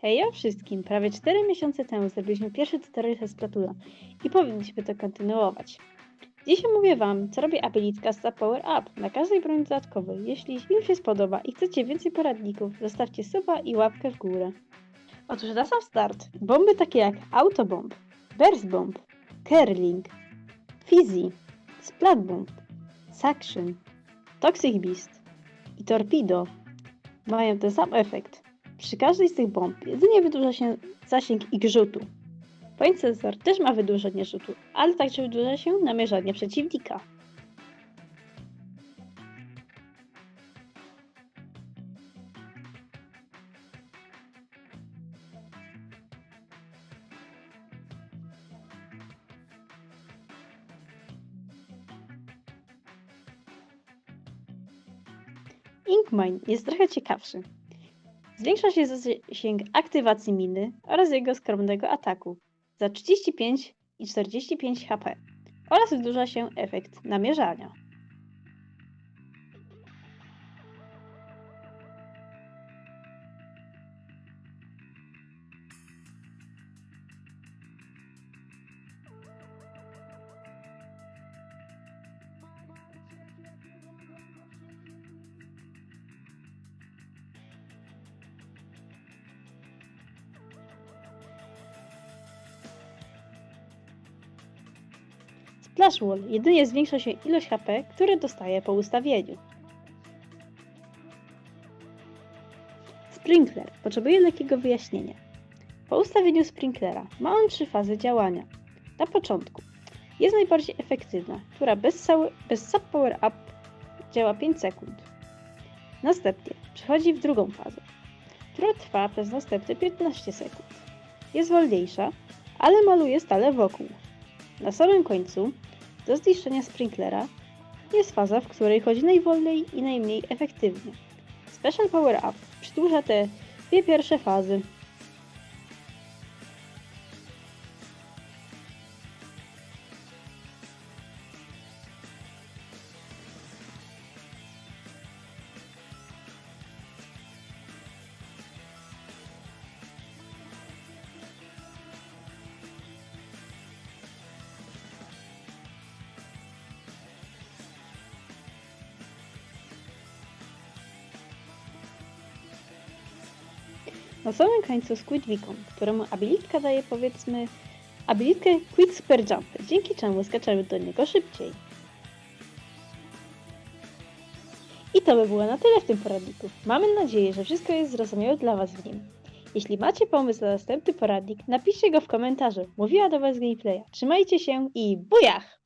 Hejo wszystkim! Prawie 4 miesiące temu zrobiliśmy pierwszy tutorial ze Splatuna i powinniśmy to kontynuować. Dzisiaj mówię Wam, co robi abilitka Star Power Up na każdej broni dodatkowej. Jeśli film się spodoba i chcecie więcej poradników, zostawcie suba i łapkę w górę. Otóż na sam start, bomby takie jak Autobomb, Burst Bomb, Curling, Fizzy, Splat Bomb, Suction, Toxic Beast i Torpedo mają ten sam efekt. Przy każdej z tych bomb jedynie wydłuża się zasięg ich rzutu. Point sensor też ma wydłużenie rzutu, ale także wydłuża się namierzanie przeciwnika. Inkmine jest trochę ciekawszy. Zwiększa się zasięg aktywacji miny oraz jego skromnego ataku za 35 i 45 HP oraz wydłuża się efekt namierzania. Splash Wall jedynie zwiększa się ilość HP, które dostaje po ustawieniu. Sprinkler potrzebuje lekkiego wyjaśnienia. Po ustawieniu sprinklera ma on trzy fazy działania. Na początku jest najbardziej efektywna, która bez, cały, bez sub power up działa 5 sekund. Następnie przechodzi w drugą fazę, która trwa przez następne 15 sekund. Jest wolniejsza, ale maluje stale wokół. Na samym końcu, do zniszczenia sprinklera, jest faza, w której chodzi najwolniej i najmniej efektywnie. Special Power Up przedłuża te dwie pierwsze fazy. Na samym końcu Squid Beacon, któremu abilitka daje powiedzmy abilitkę Quick Super Jump, dzięki czemu skaczemy do niego szybciej. I to by było na tyle w tym poradniku. Mamy nadzieję, że wszystko jest zrozumiałe dla Was w nim. Jeśli macie pomysł na następny poradnik, napiszcie go w komentarzu. Mówiła do Was Gameplaya. Trzymajcie się i bujach!